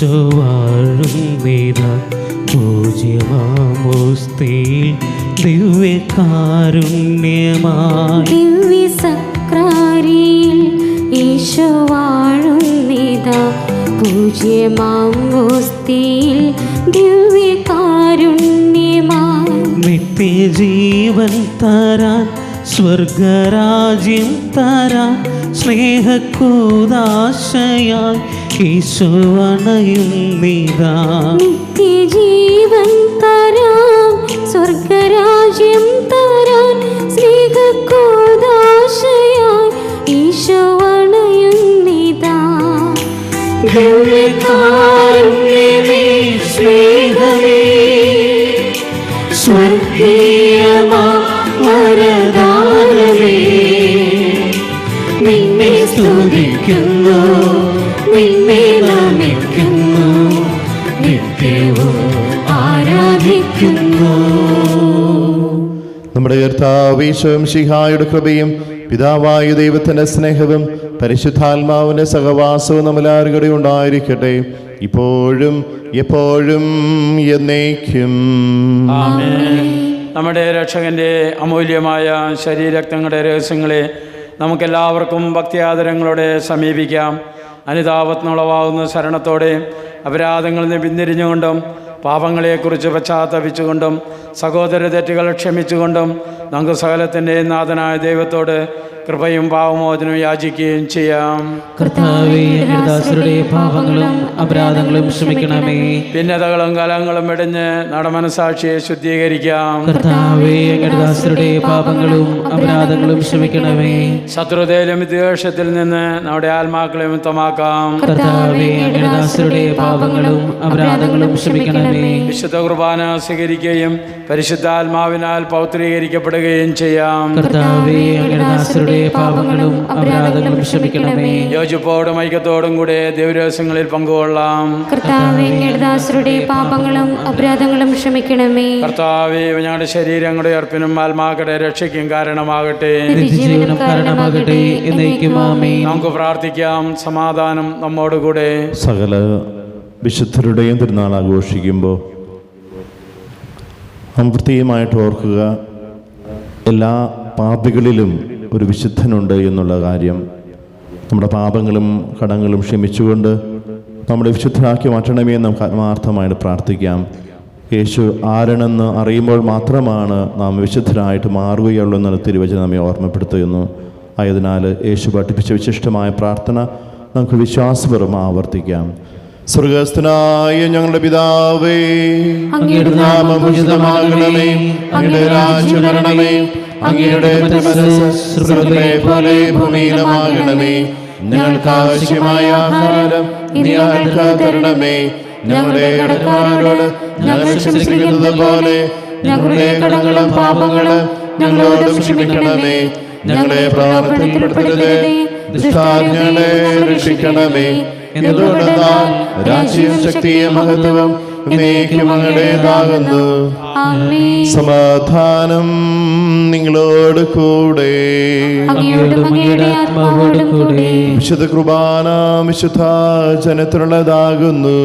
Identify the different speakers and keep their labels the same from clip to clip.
Speaker 1: ഈശോ വാഴുന്നിത പൂജ്യമാമോസ്തിയിൽ ദിവ്യകാരുണ്യമായി
Speaker 2: ദിവ്യ സക്രാരിയിൽ ഈശോ ദിവ്യകാരുണ്യമായി
Speaker 1: നിത്യജീവൻ തരാൻ സ്വർഗരാജ്യം തരാൻ സ്നേഹക്കൂതാശയായി ഈശോ അണയുന്നിതാ
Speaker 2: നിത്യജീവൻ
Speaker 3: കർത്താവീശ്വം ശിഹായുടെ കൃപയും പിതാവായ ദൈവത്തിന്റെ സ്നേഹവും പരിശുദ്ധാത്മാവിന്റെ സഹവാസവും നമ്മളാരുടെ ഉണ്ടായിരിക്കട്ടെ. ഇപ്പോഴും എപ്പോഴും എന്നേക്കും.
Speaker 4: നമ്മുടെ രക്ഷകന്റെ അമൂല്യമായ ശരീരക്തങ്ങളുടെ രഹസ്യങ്ങളെ നമുക്കെല്ലാവർക്കും ഭക്തിയാദരങ്ങളോടെ സമീപിക്കാം. അനുതാപത്തിനുളവാകുന്ന ശരണത്തോടെ അപരാധങ്ങളിൽ നിന്ന് പിന്തിരിഞ്ഞുകൊണ്ടും പാപങ്ങളെക്കുറിച്ച് പശ്ചാത്തപിച്ചുകൊണ്ടും സഹോദര തെറ്റുകൾ ക്ഷമിച്ചുകൊണ്ടും നമുക്ക് സകലത്തിന്റെ നാഥനായ ദൈവത്തോട് കൃപയും പാവമോചനവും യാചിക്കുകയും ചെയ്യാം.
Speaker 5: കർത്താവേ ദാസരുടെ പാപങ്ങളും അപരാധങ്ങളും ക്ഷമിക്കണമേ.
Speaker 4: ഭിന്നതകളും കലങ്ങളും വെടിഞ്ഞ് നടമനസാക്ഷിയെ മനസാക്ഷിയെ ശുദ്ധീകരിക്കാം.
Speaker 5: കർത്താവേ ദാസരുടെ പാപങ്ങളും അപരാധങ്ങളും ക്ഷമിക്കണമേ.
Speaker 4: ശത്രുതയിലും വിദ്വേഷത്തിൽ നിന്ന് നമ്മുടെ ആത്മാക്കളെ മുക്തമാക്കാം.
Speaker 5: കർത്താവേ ദാസരുടെ പാപങ്ങളും അപരാധങ്ങളും ക്ഷമിക്കണമേ.
Speaker 4: വിശുദ്ധ കുർബാന സ്വീകരിക്കുകയും പരിശുദ്ധാത്മാവിനാൽ പൗത്രീകരിക്കപ്പെടുകയും ചെയ്യാം.
Speaker 5: കർത്താവേ ദാസരുടെ പാപങ്ങളും അപരാധങ്ങളും ക്ഷമിക്കണമേ.
Speaker 4: യോജിപ്പോടും ഐക്യത്തോടും കൂടെ ദൈവരഹസ്യങ്ങളിൽ പങ്കുകൊള്ളാം.
Speaker 2: കർത്താവെ ദാസരുടെ പാപങ്ങളും അപരാധങ്ങളും ക്ഷമിക്കണമേ.
Speaker 4: കർത്താവേ ഞങ്ങളുടെ ശരീരങ്ങളുടെ അർപ്പിനും ആത്മാക്കളുടെ രക്ഷയ്ക്കും കാരണമാകട്ടെ.
Speaker 5: നിത്യജീവനം കാരണമാകട്ടെ
Speaker 4: നമുക്ക് പ്രാർത്ഥിക്കാം. സമാധാനം നമ്മോടുകൂടെ
Speaker 3: സകല വിശുദ്ധരുടെയും തിരുനാൾ ആഘോഷിക്കുമ്പോൾ നാം പ്രത്യേകമായിട്ട് ഓർക്കുക എല്ലാ പാപികളിലും ഒരു വിശുദ്ധനുണ്ട് എന്നുള്ള കാര്യം. നമ്മുടെ പാപങ്ങളും കടങ്ങളും ക്ഷമിച്ചുകൊണ്ട് നമ്മുടെ വിശുദ്ധരാക്കി മാറ്റണമേ എന്ന് നമുക്ക് ആത്മാർത്ഥമായിട്ട് പ്രാർത്ഥിക്കാം. യേശു ആരണെന്ന് അറിയുമ്പോൾ മാത്രമാണ് നാം വിശുദ്ധരായിട്ട് മാറുകയുള്ളൂ എന്നുള്ള തിരുവചനം നമ്മെ ഓർമ്മപ്പെടുത്തുന്നു. ആയതിനാൽ യേശു പഠിപ്പിച്ച വിശിഷ്ടമായ പ്രാർത്ഥന നമുക്ക് വിശ്വാസപൂർവം ആവർത്തിക്കാം. സ്വർഗസ്ഥനായ ഞങ്ങളുടെ പിതാവേ അങ്ങയുടെ നാമം ഉചിതമാകണമേ അങ്ങയുടെ രാജ്യം വരണമേ അങ്ങയുടെ പോലെ ഭൂമിയിലുമാകണമേ. ഞങ്ങൾക്ക് ആവശ്യമായ ആഹാരം ഞങ്ങൾക്ക് തരണമേ? ഞങ്ങളുടെ കടക്കാരോട് ഞങ്ങൾ ക്ഷമിക്കുന്നത് പോലെ ഞങ്ങളുടെ കടങ്ങളും പാപങ്ങളും ഞങ്ങളോട് ക്ഷമിക്കണമേ. ഞങ്ങളെ പ്രാർത്ഥനപ്പെടുത്തരുത് രക്ഷിക്കണമേ. എന്തുകൊണ്ടെന്നാൽ രാജ്യവും ശക്തിയെ മഹത്വവും അങ്ങടേതാകുന്നു സമാധാനം നിങ്ങളോട് കൂടെ.
Speaker 2: അങ്ങയോടും അങ്ങയുടെ ആത്മാവോടും കൂടെ.
Speaker 3: വിശുദ്ധ കുർബാന വിശുദ്ധ ജനത്തിനുള്ളതാകുന്നു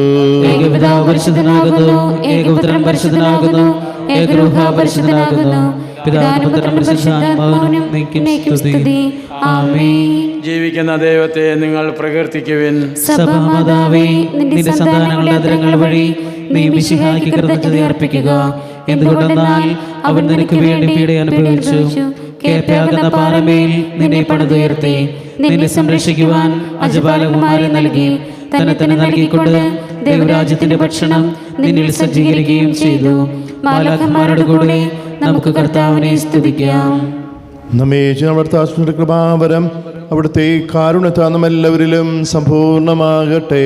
Speaker 4: ജീവിക്കുന്ന ദൈവത്തെ നിങ്ങൾ പ്രകീർത്തിക്കുവിൻ.
Speaker 5: സഭാമാതാവേ നിന്റെ സന്താനങ്ങളുടെ അതിരങ്ങൾ വഴി നീ മിശിഹായ്ക്ക് കൃതജ്ഞത അർപ്പിക്കുക. എന്തുകൊണ്ടെന്നാൽ അവൻ നിനക്ക് വേണ്ടി പീഡ അനുഭവിച്ചു. കേൾപ്പാകുന്ന പാറമേൽ നിന്നെ പണിതുയർത്തി. നിന്നെ സംരക്ഷിക്കുവാൻ അജപാലകുമാരൻ നൽകി. തന്നെ തന്നെ നൽകിക്കൊണ്ട് ദൈവരാജ്യത്തിന്റെ ഭക്ഷണം നിന്നിൽ സജ്ജീകരിക്കുകയും ചെയ്തു. മാലാഖന്മാരുടെ കൂടെ നമുക്ക് കർത്താവിനെ സ്തുതിക്കാം.
Speaker 3: നമ്മെ അവിടുത്തെ കൃപാവരം അവിടുത്തെ കാരുണ്യത്താൽ
Speaker 5: നമ്മെല്ലാവരിലും സമ്പൂർണമാകട്ടെ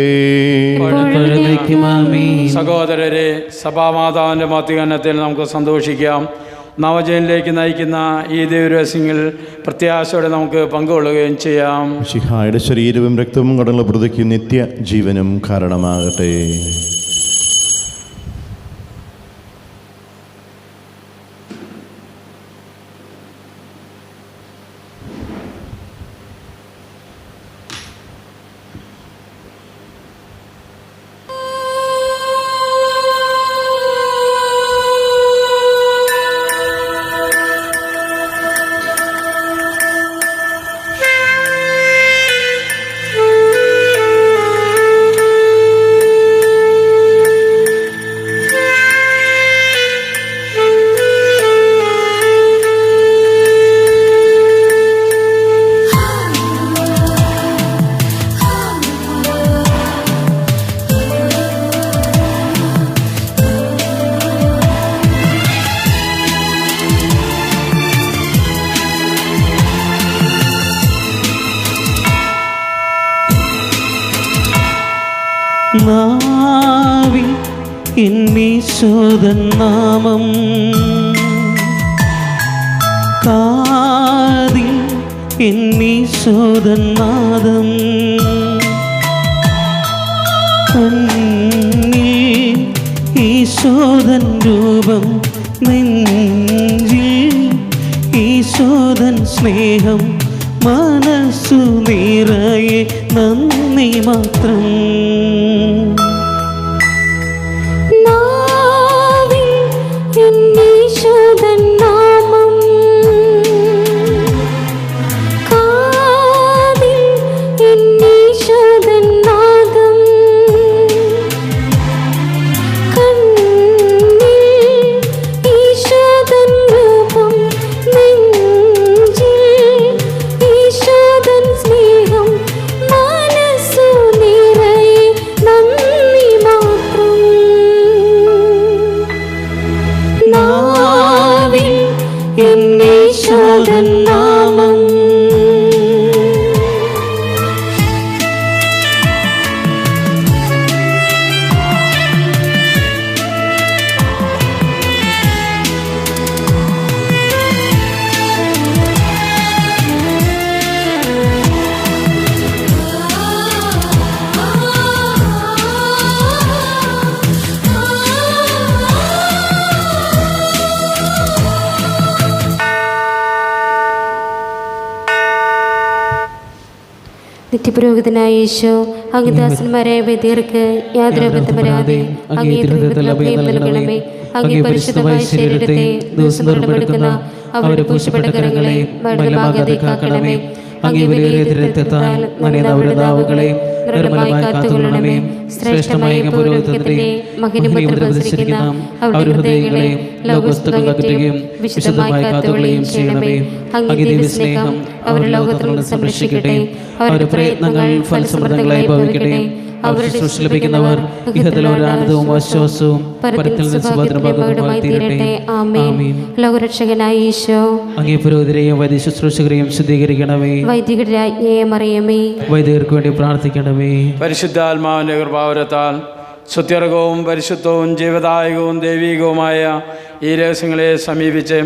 Speaker 4: സഹോദരരെ സഭാമാതാവിന്റെ മധ്യഗണത്തിൽ നമുക്ക് സന്തോഷിക്കാം. നവജനിലേക്ക് നയിക്കുന്ന ഈ ദൈവരഹസ്യങ്ങൾ പ്രത്യാശയോടെ നമുക്ക് പങ്കുകൊള്ളുകയും ചെയ്യാം.
Speaker 3: ശിഹായുടെ ശരീരവും രക്തവും കടലുള്ള പ്രതിക്ക് നിത്യ ജീവനും കാരണമാകട്ടെ.
Speaker 5: എന്നീശോദൻ നാമം കാതിൽ എന്നീശോദൻ നാദം. ഈശോദൻ രൂപം നെഞ്ചിൽ ഈശോദൻ സ്നേഹം മനസ്സു നിറയെ നന്ദി മാത്രം.
Speaker 2: എന്നീശോദൻ നാമം നിത്യപുരോഹിതനായ യേശു അംഗദാസന്മാരായ വൈദ്യർക്ക് യാതൊരു അബദ്ധം വരാതെ അഭയം നൽകണമേ. അങ്ങേ പരിശുദ്ധമായ ശരീരത്തെ ദിവസം എടുക്കുന്ന അവരുടെ പൂശപ്പെട്ട മരണമാകാതെ കാക്കണമേ. അങ്ങേ വലിയ നനയുന്ന അവരുടെ നാവുകളെ കാത്തുകൊള്ളണമേ. ശ്രേഷ്ഠമായ പുരോഹിതത്തിന്റെ അവരുടെ ഹൃദയങ്ങളെ ലോകസ്തുകയും വിശുദ്ധമായി കാത്തുകൊള്ളുകയും ചെയ്യണമേ. അങ്ങേ ദൈവസ്നേഹം അവരുടെ ലോകത്തിൽ സംരക്ഷിക്കട്ടെ. അവരുടെ പ്രയത്നങ്ങൾ ഫലസമൃദ്ധങ്ങളായി ഭവിക്കട്ടെ. അവരുടെ ശുശ്രൂഷ ലഭിക്കുന്നവർ ഇഹത്തിൽ ഒരു ആനന്ദവും ആശ്വാസവും പരത്തിൽ നിന്ന് സുഭദ്രഭാഗമായി തീരട്ടെ. ആമേൻ. ലോകരക്ഷകനായ ഈശോ.
Speaker 5: അങ്ങേ പുരോഹിതരെയും വൈദ്യ ശുശ്രൂഷകരെയും ശുദ്ധീകരിക്കണമേ.
Speaker 2: വൈദികരുടെ രാജ്ഞയെ മറിയമേ.
Speaker 5: വൈദികർക്ക് വേണ്ടി പ്രാർത്ഥിക്കണമേ.
Speaker 4: കൃപാവരത്താൽ സുത്യർഹവും പരിശുദ്ധവും ജീവദായകവും ദൈവികവുമായ ഈ രഹസ്യങ്ങളെ സമീപിച്ച്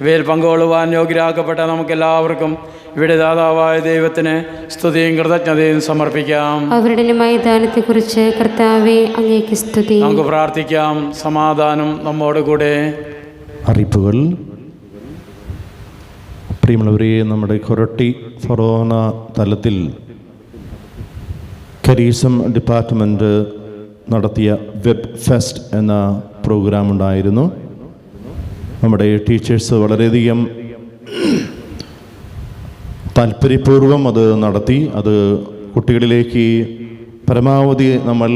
Speaker 4: ഇവയിൽ പങ്കുകൊള്ളുവാൻ യോഗ്യരാക്കപ്പെട്ട നമുക്കെല്ലാവർക്കും ഇവിടെ ദാതാവായ ദൈവത്തിന് സ്തുതിയും കൃതജ്ഞതയും സമർപ്പിക്കാം.
Speaker 2: അവരുടെ മൈതാനത്തെക്കുറിച്ച് കർത്താവെ അങ്ങേക്ക് സ്തുതി.
Speaker 4: നമുക്ക് പ്രാർത്ഥിക്കാം. സമാധാനം നമ്മോട് കൂടെ.
Speaker 3: അറിയിപ്പുകൾ. പ്രിയമുള്ളവരെ നമ്മുടെ കൊരട്ടി ഫൊറോന തലത്തിൽ കരീസം ഡിപ്പാർട്ട്മെന്റ് നടത്തിയ വെബ് ഫെസ്റ്റ് എന്ന പ്രോഗ്രാം ഉണ്ടായിരുന്നു നമ്മുടെ ടീച്ചേഴ്സ് വളരെയധികം താല്പര്യപൂർവം അത് നടത്തി അത് കുട്ടികളിലേക്ക് പരമാവധി നമ്മൾ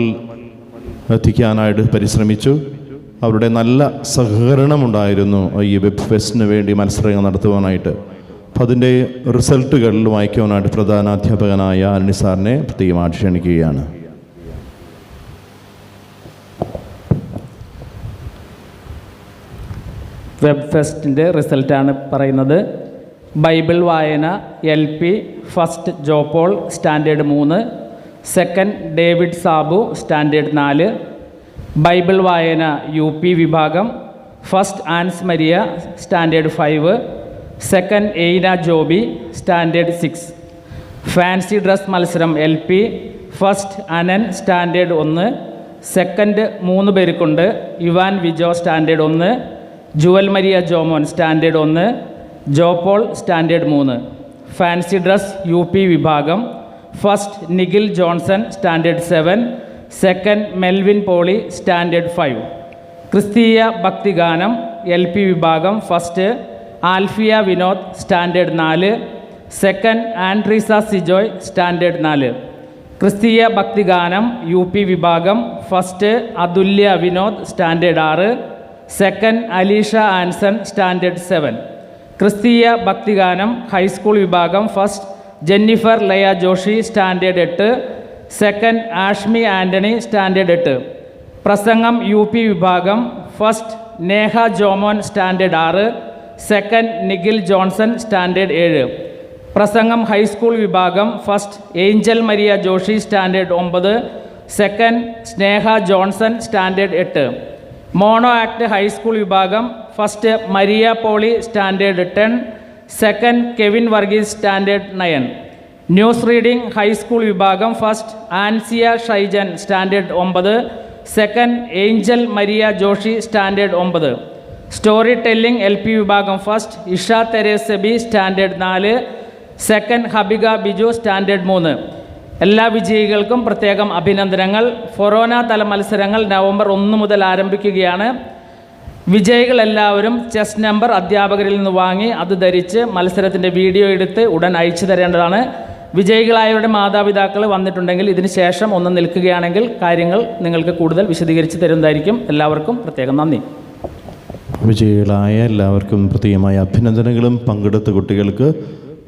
Speaker 3: എത്തിക്കാനായിട്ട് പരിശ്രമിച്ചു. അവരുടെ നല്ല സഹകരണമുണ്ടായിരുന്നു ഈ വെബ് ഫെസ്റ്റിന് വേണ്ടി മത്സരങ്ങൾ നടത്തുവാനായിട്ട്. അപ്പം അതിന്റെ റിസൾട്ടുകൾ വായിക്കുവാനായിട്ട് പ്രധാനാധ്യാപകനായ അരുണി സാറിനെ പ്രത്യേകമായിട്ട് ക്ഷണിക്കുകയാണ്
Speaker 6: വെബ് ഫെസ്റ്റിന്റെ റിസൾട്ടാണ് പറയുന്നത്. ബൈബിൾ വായന L P first Jopaul standard മൂന്ന് സെക്കൻഡ് ഡേവിഡ് സാബു സ്റ്റാൻഡേർഡ് നാല് ബൈബിൾ വായന യു പി വിഭാഗം first Ans Maria standard five second Ayna Joby standard six. Fancy dress മത്സരം L P first Anan standard ഒന്ന് സെക്കൻഡ് മൂന്ന് പേർക്കുണ്ട് ഇവാൻ വിജോ സ്റ്റാൻഡേർഡ് ഒന്ന് Jual Maria Jomon standard ഒന്ന് ജോപോൾ സ്റ്റാൻഡേർഡ് മൂന്ന്. ഫാൻസി ഡ്രസ് യു പി വിഭാഗം. First Nikhil Johnson standard seven. Second Melvin Poly standard five. ക്രിസ്തീയ ഭക്തിഗാനം L P വിഭാഗം ഫസ്റ്റ്. ആൽഫിയ വിനോദ് സ്റ്റാൻഡേർഡ് നാല്. സെക്കൻഡ് ആൻഡ്രീസ സിജോയ് സ്റ്റാൻഡേർഡ് നാല്. ക്രിസ്തീയ ഭക്തിഗാനം യു പി വിഭാഗം ഫസ്റ്റ്. അതുല്യ വിനോദ് സ്റ്റാൻഡേർഡ് ആറ്. Second Alisha Anson standard seven. ക്രിസ്തീയ ഭക്തിഗാനം ഹൈസ്കൂൾ വിഭാഗം first Jennifer Laya Joshy standard എട്ട് സെക്കൻഡ് ആഷ്മി ആന്റണി സ്റ്റാൻഡേർഡ് എട്ട്. പ്രസംഗം യു പി വിഭാഗം ഫസ്റ്റ് നേഹ ജോമോൻ സ്റ്റാൻഡേർഡ് ആറ് സെക്കൻഡ് നിഖിൽ ജോൺസൺ സ്റ്റാൻഡേർഡ് ഏഴ്. പ്രസംഗം ഹൈസ്കൂൾ വിഭാഗം first Angel Maria Joshy standard ഒമ്പത് സെക്കൻഡ് സ്നേഹ ജോൺസൺ സ്റ്റാൻഡേർഡ് എട്ട്. മോണോ ആക്ട് ഹൈസ്കൂൾ വിഭാഗം first Maria Poly standard ten second Kevin Varghese standard nine news reading high school വിഭാഗം first Ansiya Shaijan standard ഒമ്പത്. Second Angel Maria Joshy standard ഒമ്പത്. Story telling L P വിഭാഗം first Isha Theresa B standard നാല്. Second Habika Biju standard മൂന്ന്. എല്ലാ വിജയികൾക്കും പ്രത്യേകം അഭിനന്ദനങ്ങൾ. ഫൊറോന തല മത്സരങ്ങൾ നവംബർ ഒന്ന് മുതൽ ആരംഭിക്കുകയാണ്. വിജയികളെല്ലാവരും ചെസ് നമ്പർ അധ്യാപകരിൽ നിന്ന് വാങ്ങി അത് ധരിച്ച് മത്സരത്തിന്റെ വീഡിയോ എടുത്ത് ഉടൻ അയച്ചു തരേണ്ടതാണ്. വിജയികളായവരുടെ മാതാപിതാക്കൾ വന്നിട്ടുണ്ടെങ്കിൽ ഇതിന് ശേഷം ഒന്ന് നിൽക്കുകയാണെങ്കിൽ കാര്യങ്ങൾ നിങ്ങൾക്ക് കൂടുതൽ വിശദീകരിച്ച് തരുന്നതായിരിക്കും. എല്ലാവർക്കും പ്രത്യേകം നന്ദി.
Speaker 3: വിജയികളായ എല്ലാവർക്കും പ്രത്യേകമായ അഭിനന്ദനങ്ങളും പങ്കെടുത്ത കുട്ടികൾക്ക്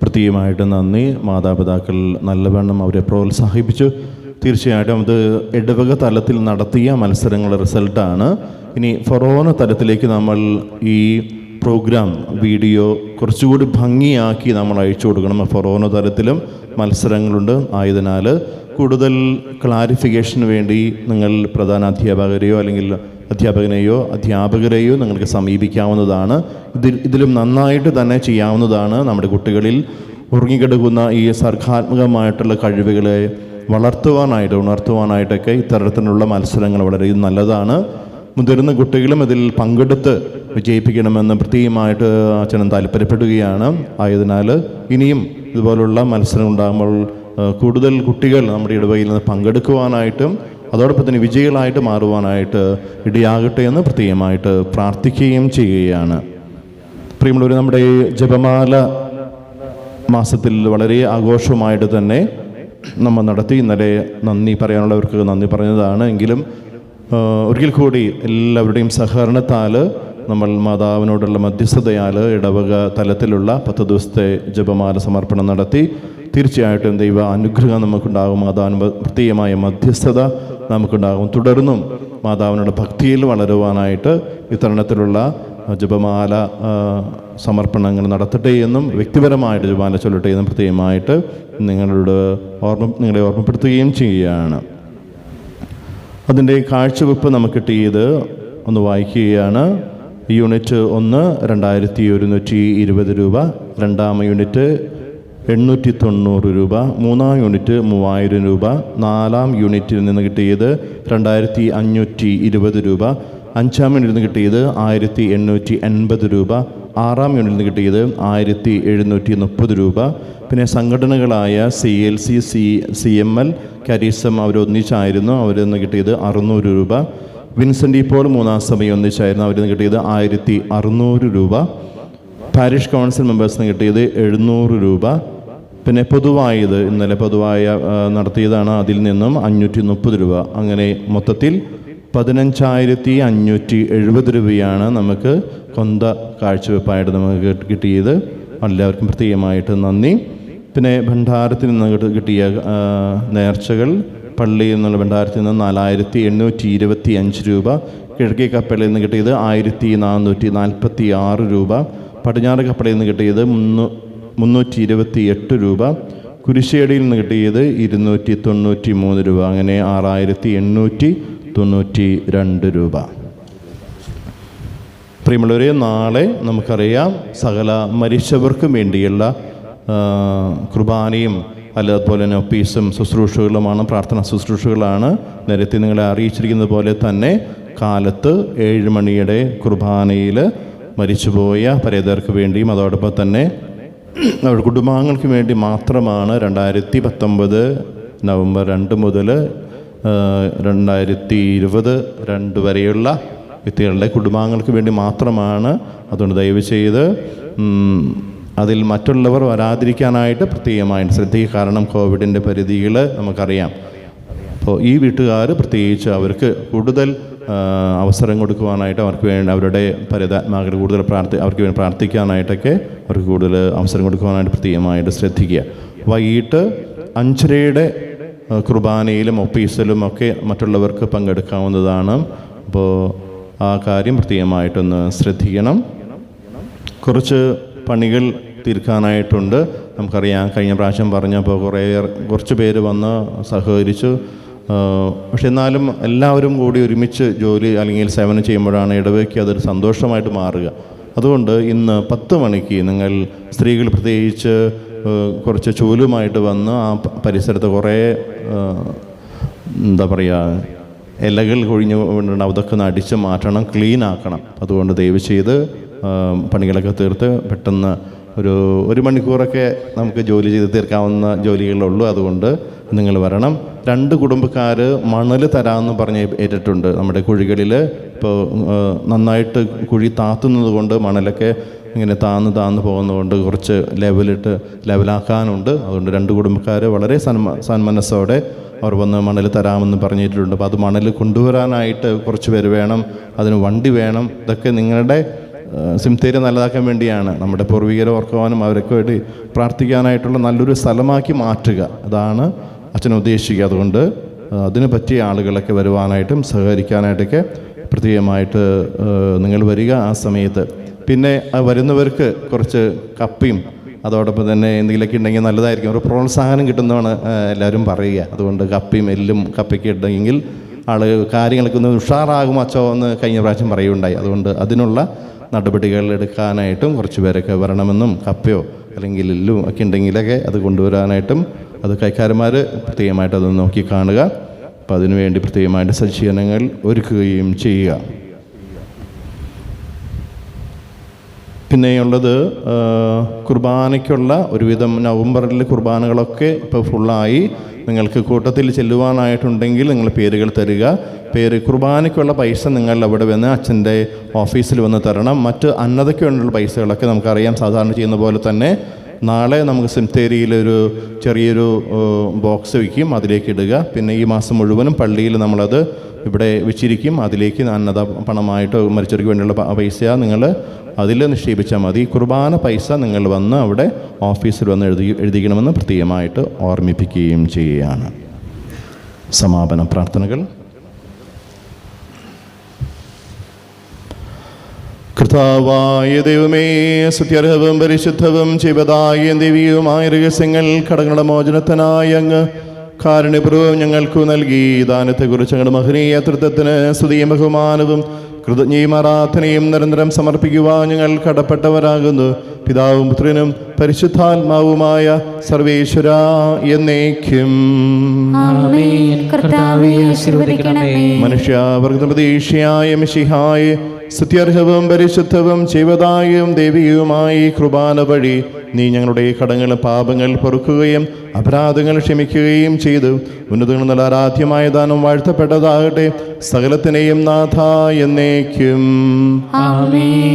Speaker 3: പ്രത്യേകമായിട്ട് നന്ദി. മാതാപിതാക്കൾ നല്ലവണ്ണം അവരെ പ്രോത്സാഹിപ്പിച്ചു. തീർച്ചയായിട്ടും അത് ഇടവക തലത്തിൽ നടത്തിയ മത്സരങ്ങളുടെ റിസൾട്ടാണ്. ഇനി ഫൊറോന തലത്തിലേക്ക് നമ്മൾ ഈ പ്രോഗ്രാം വീഡിയോ കുറച്ചുകൂടി ഭംഗിയാക്കി നമ്മൾ അയച്ചു കൊടുക്കണം. ഫൊറോന തലത്തിലും മത്സരങ്ങളുണ്ട്. ആയതിനാൽ കൂടുതൽ ക്ലാരിഫിക്കേഷന് വേണ്ടി നിങ്ങൾ പ്രധാന അധ്യാപകരെയോ അല്ലെങ്കിൽ അധ്യാപകനെയോ അധ്യാപകരെയോ നിങ്ങൾക്ക് സമീപിക്കാവുന്നതാണ്. ഇതിൽ ഇതിലും നന്നായിട്ട് തന്നെ ചെയ്യാവുന്നതാണ്. നമ്മുടെ കുട്ടികളിൽ ഉറങ്ങിക്കിടക്കുന്ന ഈ സർഗാത്മകമായിട്ടുള്ള കഴിവുകളെ വളർത്തുവാനായിട്ട് ഉണർത്തുവാനായിട്ടൊക്കെ ഇത്തരത്തിലുള്ള മത്സരങ്ങൾ വളരെ നല്ലതാണ്. മുതിർന്ന കുട്ടികളും ഇതിൽ പങ്കെടുത്ത് വിജയിപ്പിക്കണമെന്ന് പ്രത്യേകമായിട്ട് അച്ഛനും താല്പര്യപ്പെടുകയാണ്. ആയതിനാൽ ഇനിയും ഇതുപോലുള്ള മത്സരം ഉണ്ടാകുമ്പോൾ കൂടുതൽ കുട്ടികൾ നമ്മുടെ ഇടവകയിൽ നിന്ന് പങ്കെടുക്കുവാനായിട്ടും അതോടൊപ്പം തന്നെ വിജയികളായിട്ട് മാറുവാനായിട്ട് ഇടയാകട്ടെ എന്ന് പ്രത്യേകമായിട്ട് പ്രാർത്ഥിക്കുകയും ചെയ്യുകയാണ്. പ്രിയമുള്ളവർ നമ്മുടെ ജപമാല മാസത്തിൽ വളരെ ആഘോഷമായിട്ട് തന്നെ നമ്മൾ നടത്തി. ഇന്നലെ നന്ദി പറയാനുള്ളവർക്ക് നന്ദി പറഞ്ഞതാണ്. എങ്കിലും ഒരിക്കൽ കൂടി എല്ലാവരുടെയും സഹകരണത്താൽ നമ്മൾ മാതാവിനോടുള്ള മധ്യസ്ഥതയാൽ ഇടവക തലത്തിലുള്ള പത്ത് ദിവസത്തെ ജപമാല സമർപ്പണം നടത്തി. തീർച്ചയായിട്ടും ദൈവ അനുഗ്രഹം നമുക്കുണ്ടാകും. മാതാവിന് പ്രത്യേകമായ മധ്യസ്ഥത നമുക്കുണ്ടാകും. തുടർന്നും മാതാവിനോട് ഭക്തിയിൽ വളരുവാനായിട്ട് ഇത്തരണത്തിലുള്ള ജപമാല സമർപ്പണങ്ങൾ നടത്തട്ടെ എന്നും വ്യക്തിപരമായിട്ട് ജപമാല ചൊല്ലട്ടെ എന്നും പ്രത്യേകമായിട്ട് നിങ്ങളുടെ ഓർമ്മ നിങ്ങളെ ഓർമ്മപ്പെടുത്തുകയും ചെയ്യുകയാണ്. അതിന്റെ കാഴ്ചവെപ്പ് നമുക്ക് കിട്ടിയത് ഒന്ന് വായിക്കുകയാണ്. യൂണിറ്റ് ഒന്ന് രണ്ടായിരത്തി ഒരുന്നൂറ്റി ഇരുപത് രൂപ. രണ്ടാം യൂണിറ്റ് എണ്ണൂറ്റി തൊണ്ണൂറ് രൂപ. മൂന്നാം യൂണിറ്റ് മൂവായിരം രൂപ. നാലാം യൂണിറ്റിൽ നിന്ന് കിട്ടിയത് രണ്ടായിരത്തി അഞ്ഞൂറ്റി ഇരുപത് രൂപ. അഞ്ചാം യൂണിറ്റിൽ നിന്ന് കിട്ടിയത് ആയിരത്തി എണ്ണൂറ്റി എൺപത് രൂപ ആറാം യൂണിറ്റിൽ നിന്ന് കിട്ടിയത് ആയിരത്തി എഴുന്നൂറ്റി മുപ്പത് രൂപ. പിന്നെ സംഘടനകളായ C L C C M L L കരീസം അവരൊന്നിച്ചായിരുന്നു. അവരിൽ നിന്ന് കിട്ടിയത് അറുന്നൂറ് രൂപ. വിൻസെന്റ് ഇപ്പോൾ മൂന്നാം സമയം ഒന്നിച്ചായിരുന്നു. അവരിൽ നിന്ന് കിട്ടിയത് ആയിരത്തി അറുന്നൂറ് രൂപ. പാരിഷ് കൗൺസിൽ മെമ്പേഴ്സിന് കിട്ടിയത് എഴുന്നൂറ് രൂപ. പിന്നെ പൊതുവായത് ഇന്നലെ പൊതുവായ നടത്തിയതാണ് അതിൽ നിന്നും അഞ്ഞൂറ്റി മുപ്പത് രൂപ. അങ്ങനെ മൊത്തത്തിൽ പതിനഞ്ചായിരത്തി അഞ്ഞൂറ്റി എഴുപത് രൂപയാണ് നമുക്ക് കൊന്ത കാഴ്ചവെപ്പായിട്ട് നമുക്ക് കിട്ടിയത്. എല്ലാവർക്കും പ്രത്യേകമായിട്ട് നന്ദി. പിന്നെ ഭണ്ഡാരത്തിൽ നിന്ന് കിട്ട- കിട്ടിയ നേർച്ചകൾ പള്ളിയിൽ നിന്നുള്ള ഭണ്ഡാരത്തിൽ നിന്ന് നാലായിരത്തി എണ്ണൂറ്റി ഇരുപത്തി അഞ്ച് രൂപ കിഴക്കേ കപ്പലയിൽ നിന്ന് കിട്ടിയത് ആയിരത്തി നാനൂറ്റി നാൽപ്പത്തി ആറ് രൂപ പടിഞ്ഞാറ് കപ്പലയിൽ നിന്ന് കിട്ടിയത് മുന്നൂ മുന്നൂറ്റി ഇരുപത്തി എട്ട് രൂപ കുരിശ്ശേടിയിൽ നിന്ന് കിട്ടിയത് ഇരുന്നൂറ്റി തൊണ്ണൂറ്റി മൂന്ന് രൂപ അങ്ങനെ ആറായിരത്തി എണ്ണൂറ്റി തൊണ്ണൂറ്റി രണ്ട് രൂപ. പ്രിയമുള്ളവരെ നാളെ നമുക്കറിയാം സകല മരിച്ചവർക്കും വേണ്ടിയുള്ള കുർബാനയും അല്ല അതുപോലെ തന്നെ ഒപ്പീസും ശുശ്രൂഷകളുമാണ് പ്രാർത്ഥനാ ശുശ്രൂഷകളാണ് നേരത്തെ നിങ്ങളെ അറിയിച്ചിരിക്കുന്നത് പോലെ തന്നെ കാലത്ത് ഏഴ് മണിയുടെ കുർബാനയിൽ മരിച്ചുപോയ പരേതർക്ക് വേണ്ടിയും അതോടൊപ്പം തന്നെ അവരുടെ കുടുംബാംഗങ്ങൾക്ക് വേണ്ടി മാത്രമാണ് രണ്ടായിരത്തി പത്തൊമ്പത് നവംബർ രണ്ട് മുതൽ രണ്ടായിരത്തി ഇരുപത് രണ്ട് വരെയുള്ള വ്യക്തികളുടെ കുടുംബാംഗങ്ങൾക്ക് വേണ്ടി മാത്രമാണ് അതുകൊണ്ട് ദയവ് ചെയ്ത് അതിൽ മറ്റുള്ളവർ വരാതിരിക്കാനായിട്ട് പ്രത്യേകമായിട്ട് ശ്രദ്ധിക്കുക. കാരണം കോവിഡിന്റെ പരിധികൾ നമുക്കറിയാം. അപ്പോൾ ഈ വീട്ടുകാർ പ്രത്യേകിച്ച് അവർക്ക് കൂടുതൽ അവസരം കൊടുക്കുവാനായിട്ട് അവർക്ക് വേണ്ടി അവരുടെ പരിതാത്മാക്കൾ കൂടുതൽ പ്രാർത്ഥി അവർക്ക് വേണ്ടി പ്രാർത്ഥിക്കാനായിട്ടൊക്കെ അവർക്ക് കൂടുതൽ അവസരം കൊടുക്കുവാനായിട്ട് പ്രത്യേകമായിട്ട് ശ്രദ്ധിക്കുക. വൈകിട്ട് അഞ്ചരയുടെ കുർബാനയിലും ഒപ്പീസിലും ഒക്കെ മറ്റുള്ളവർക്ക് പങ്കെടുക്കാവുന്നതാണ്. അപ്പോൾ ആ കാര്യം പ്രത്യേകമായിട്ടൊന്ന് ശ്രദ്ധിക്കണം. കുറച്ച് പണികൾ തീർക്കാനായിട്ടുണ്ട്. നമുക്കറിയാം കഴിഞ്ഞ പ്രാവശ്യം പറഞ്ഞപ്പോൾ കുറേ കുറച്ച് പേര് വന്ന് സഹകരിച്ചു. പക്ഷെ എന്നാലും എല്ലാവരും കൂടി ഒരുമിച്ച് ജോലി അല്ലെങ്കിൽ സേവനം ചെയ്യുമ്പോഴാണ് ഇടവയ്ക്ക് അതൊരു സന്തോഷമായിട്ട് മാറുക. അതുകൊണ്ട് ഇന്ന് പത്ത് മണിക്ക് നിങ്ങൾ സ്ത്രീകൾ പ്രത്യേകിച്ച് കുറച്ച് ചൂലുമായിട്ട് വന്ന് ആ പരിസരത്ത് കുറേ എന്താ പറയുക ഇലകൾ കൊഴിഞ്ഞു കൊണ്ടുണ്ട് അതൊക്കെ ഒന്ന് അടിച്ച് മാറ്റണം ക്ലീൻ ആക്കണം. അതുകൊണ്ട് ദയവ് ചെയ്ത് പണികളൊക്കെ തീർത്ത് പെട്ടെന്ന് ഒരു ഒരു മണിക്കൂറൊക്കെ നമുക്ക് ജോലി ചെയ്ത് തീർക്കാവുന്ന ജോലികളുള്ളൂ അതുകൊണ്ട് നിങ്ങൾ വരണം. രണ്ട് കുടുംബക്കാർ മണൽ തരാമെന്ന് പറഞ്ഞ് ഏറ്റിട്ടുണ്ട്. നമ്മുടെ കുഴികളിൽ ഇപ്പോൾ നന്നായിട്ട് കുഴി താത്തുന്നത് കൊണ്ട് മണലൊക്കെ ഇങ്ങനെ താന്ന് താന്ന് പോകുന്നതുകൊണ്ട് കുറച്ച് ലെവലിട്ട് ലെവലാക്കാനുണ്ട്. അതുകൊണ്ട് രണ്ട് കുടുംബക്കാർ വളരെ സന്മ സന്മനസ്സോടെ അവർ വന്ന് മണൽ തരാമെന്ന് പറഞ്ഞിട്ടുണ്ട്. അപ്പോൾ അത് മണൽ കൊണ്ടുവരാനായിട്ട് കുറച്ച് പേര് വേണം അതിന് വണ്ടി വേണം. ഇതൊക്കെ നിങ്ങളുടെ സിംതേരി നല്ലതാക്കാൻ വേണ്ടിയാണ്. നമ്മുടെ പൂർവികരെ ഓർക്കുവാനും അവരൊക്കെ വേണ്ടി പ്രാർത്ഥിക്കാനായിട്ടുള്ള നല്ലൊരു സ്ഥലമാക്കി മാറ്റുക. അതാണ് അച്ഛൻ ഉദ്ദേശിക്കുക. അതുകൊണ്ട് അതിന് പറ്റിയ ആളുകളൊക്കെ വരുവാനായിട്ടും സഹകരിക്കാനായിട്ടൊക്കെ പ്രത്യേകമായിട്ട് നിങ്ങൾ വരിക ആ സമയത്ത്. പിന്നെ വരുന്നവർക്ക് കുറച്ച് കപ്പിയും അതോടൊപ്പം തന്നെ എന്തെങ്കിലുമൊക്കെ ഉണ്ടെങ്കിൽ നല്ലതായിരിക്കും. ഒരു പ്രോത്സാഹനം കിട്ടുന്നതാണ് എല്ലാവരും പറയുക. അതുകൊണ്ട് കപ്പിയും എല്ലും കപ്പയ്ക്ക് ഉണ്ടെങ്കിൽ ആൾ കാര്യങ്ങളൊക്കെ ഒന്ന് ഉഷാറാകും അച്ചോ എന്ന് കഴിഞ്ഞ പ്രാവശ്യം പറയുകയുണ്ടായി. അതുകൊണ്ട് അതിനുള്ള നടപടികൾ എടുക്കാനായിട്ടും കുറച്ച് പേരൊക്കെ വരണമെന്നും കപ്പയോ അല്ലെങ്കിൽ എല്ലും ഒക്കെ ഉണ്ടെങ്കിലൊക്കെ അത് കൊണ്ടുവരാനായിട്ടും അത് കൈക്കാരന്മാർ പ്രത്യേകമായിട്ട് അതൊന്ന് നോക്കി കാണുക. അപ്പോൾ അതിനുവേണ്ടി പ്രത്യേകമായിട്ട് സജ്ജീകരണങ്ങൾ ഒരുക്കുകയും ചെയ്യുക. പിന്നെയുള്ളത് ഉള്ളത് കുർബാനയ്ക്കുള്ള ഒരുവിധം നവംബറിൽ കുർബാനകളൊക്കെ ഇപ്പോൾ ഫുള്ളായി. നിങ്ങൾക്ക് കൂട്ടത്തിൽ ചെല്ലുവാനായിട്ടുണ്ടെങ്കിൽ നിങ്ങൾ പേരുകൾ തരിക. പേര് കുർബാനയ്ക്കുള്ള പൈസ നിങ്ങൾ അവിടെ വന്ന് അച്ഛന്റെ ഓഫീസിൽ വന്ന് തരണം. മറ്റ് അന്നതയ്ക്ക് വേണ്ടിയുള്ള പൈസകളൊക്കെ നമുക്കറിയാം സാധാരണ ചെയ്യുന്ന പോലെ തന്നെ നാളെ നമുക്ക് സിംതേരിയിലൊരു ചെറിയൊരു ബോക്സ് വയ്ക്കും. അതിലേക്ക് ഇടുക. പിന്നെ ഈ മാസം മുഴുവനും പള്ളിയിൽ നമ്മളത് ഇവിടെ വെച്ചിരിക്കും. അതിലേക്ക് അന്നത പണമായിട്ട് മരിച്ചവർക്ക് വേണ്ടിയുള്ള പൈസ നിങ്ങൾ അതിൽ നിക്ഷേപിച്ചാൽ മതി. കുർബാന പൈസ നിങ്ങൾ വന്ന് അവിടെ ഓഫീസിൽ വന്ന് എഴുതി എഴുതിക്കണമെന്ന് പ്രത്യേകമായിട്ട് ഓർമ്മിപ്പിക്കുകയും ചെയ്യുകയാണ്. സമാപന പ്രാർത്ഥനകൾ. കർത്താവായ ദൈവമേ സത്യർഹവും പരിശുദ്ധവും ജീവതായ ദേവിയുമായ രഹസ്യങ്ങൾ കടങ്ങളുടെ മോചനത്തിനായി അങ്ങ് കാരുണ്യപൂർവം ഞങ്ങൾക്ക് നൽകി. ദാനത്തെക്കുറിച്ച് ഞങ്ങളുടെ മഹനീയ തൃത്വത്തിന് സ്തുതിയും ബഹുമാനവും കൃതജ്ഞയും ആരാധനയും നിരന്തരം സമർപ്പിക്കുവാൻ ഞങ്ങൾ കടപ്പെട്ടവരാകുന്നു. പിതാവും പുത്രനും പരിശുദ്ധാത്മാവുമായ സർവേശ്വര എന്നേക്കും.
Speaker 2: മനുഷ്യ
Speaker 3: മനുഷ്യവർഗ പ്രതീക്ഷയായ മിശിഹായ സ്തുത്യർഹവും പരിശുദ്ധവും ജീവതായും ദേവിയുമായി കൃപാന വഴി നീ ഞങ്ങളുടെ കടങ്ങൾ പാപങ്ങൾ പൊറുക്കുകയും അപരാധങ്ങൾ ക്ഷമിക്കുകയും ചെയ്തു. ഉന്നതങ്ങൾ നല്ല ആരാധ്യമായ ദാനം വാഴ്ത്തപ്പെട്ടതാകട്ടെ. സകലത്തിനെയും നാഥ എന്നേക്കും.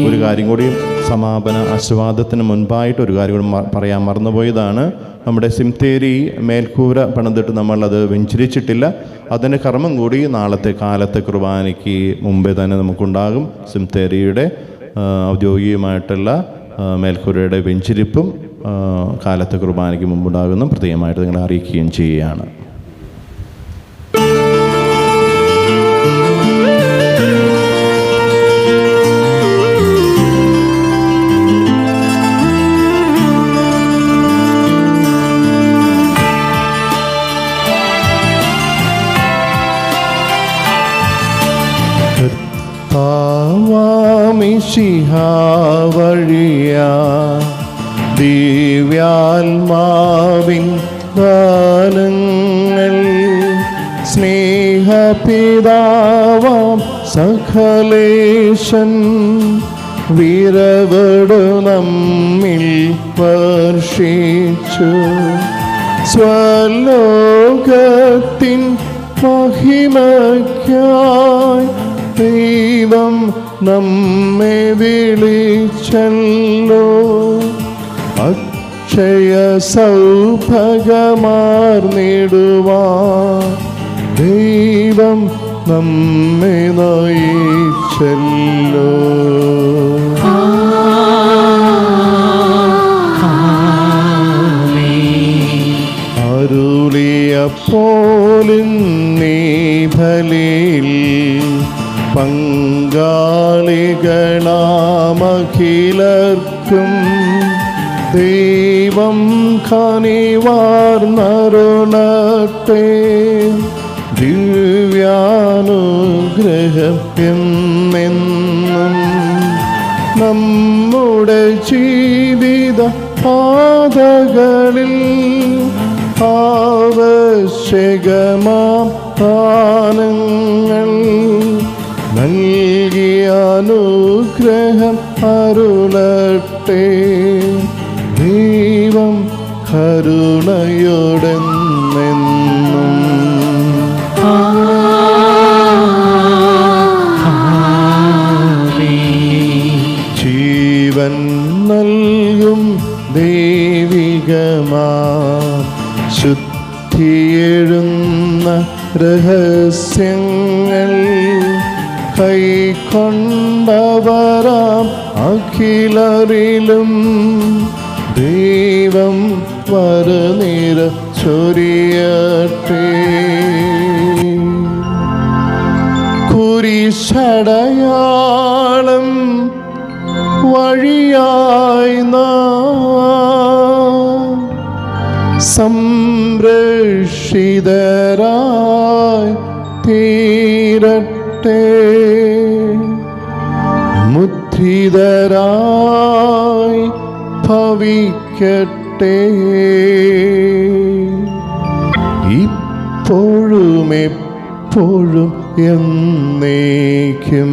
Speaker 3: ഒരു കാര്യം കൂടി സമാപന ആശീർവാദത്തിന് മുൻപായിട്ട് ഒരു കാര്യം കൂടി പറയാൻ മറന്നുപോയതാണ്. നമ്മുടെ സിംതേരി മേൽക്കൂര പണിതിട്ട് നമ്മളത് വെഞ്ചരിച്ചിട്ടില്ല. അതിന്റെ കർമ്മം കൂടി നാളത്തെ കാലത്തെ കുർബാനയ്ക്ക് മുമ്പേ തന്നെ നമുക്കുണ്ടാകും. സിംതേരിയുടെ ഔദ്യോഗികമായിട്ടുള്ള മേൽക്കൂരയുടെ വെഞ്ചരിപ്പും കാലത്തെ കുർബാനയ്ക്ക് മുമ്പുണ്ടാകുന്നതും പ്രത്യേകമായിട്ട് നിങ്ങളെ അറിയിക്കുകയും ചെയ്യുകയാണ്. വഴിയ ദിവ്യാത്മാവിൻ ഗാനങ്ങൾ. സ്നേഹപിതാവാം സഖലേശൻ വിരവടു നമ്മിൽ വർഷിച്ചു. സ്വലോകത്തിൻ മഹിമയ്ക്കായി ദൈവം നമ്മെ വിളിച്ചല്ലോ. അക്ഷയ സൗഭഗമാർന്നിടുവാ ദൈവം നമ്മെ നയിച്ചല്ലോ. ദൈവം ദിവ്യാനുഗ്രഹം എന്നെന്നും നമ്മുടെ ജീവിത പാതകളിൽ ആവശ്യകമാം ദാനങ്ങൾ നൽകിയ അനുഗ്രഹം അരുളട്ടെ. കുരിശടയാളം വഴിയായി സംരക്ഷിതരായി തീരട്ടെ. മുദ്രിതരായി ഭവിക്കട്ടെ. ഇപ്പോഴും എപ്പോഴും എന്നേക്കും.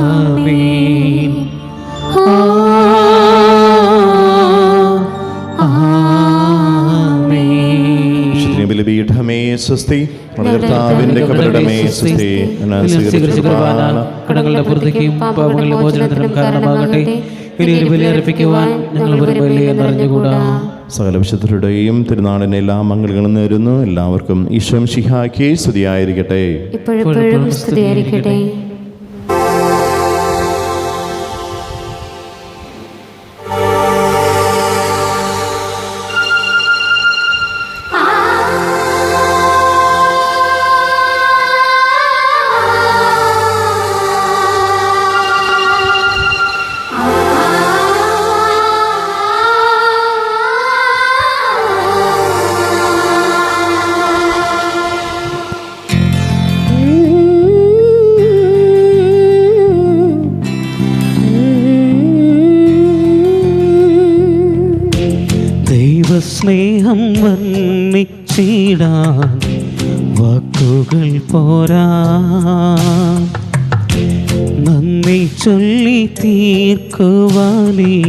Speaker 5: ആമേൻ. ആമേൻ.
Speaker 3: ബലിപീഠമേ സ്വസ്തി കർത്താവിന്റെ കബരിടമേ സ്വസ്തി.
Speaker 5: കടങ്ങളുടെ പൂർത്തിക്കും പാപങ്ങളുടെ മോചനത്തിനും കാരണമാകട്ടെ. ബലി അർപ്പിക്കുവാൻ ഞങ്ങൾ ഒരു ബലി എന്നറിഞ്ഞുകൂടാ.
Speaker 3: സകല വിശുദ്ധരുടെയും തിരുനാളിന് എല്ലാ മംഗളങ്ങളും നേരുന്നു. എല്ലാവർക്കും ഈശ്വം ശിഹാക്കി സ്തുതിയായിരിക്കട്ടെ.
Speaker 2: ഇപ്പോഴും സ്തുതിയായിരിക്കട്ടെ.
Speaker 5: തീർക്കുവാനേ.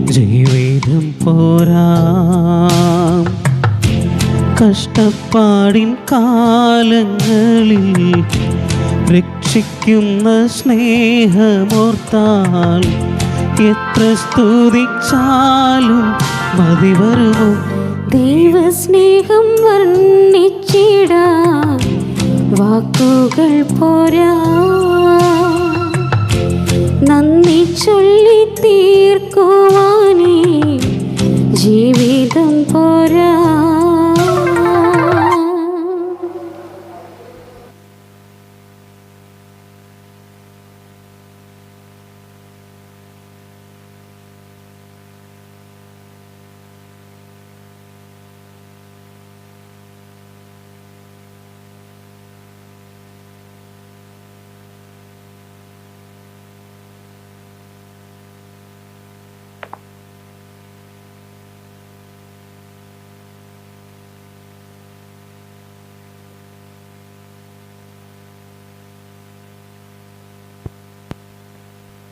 Speaker 5: ജീവിതം പോരാ. കഷ്ടപ്പാടിൻ കാലങ്ങളിൽ രക്ഷിക്കുന്ന സ്നേഹമോർത്താൽ എത്ര സ്തുതിച്ചാലും മതി വരുമോ
Speaker 2: ദൈവസ്നേഹം വർണിച്ചിടാ. വാക്കുകൾ പോരാ.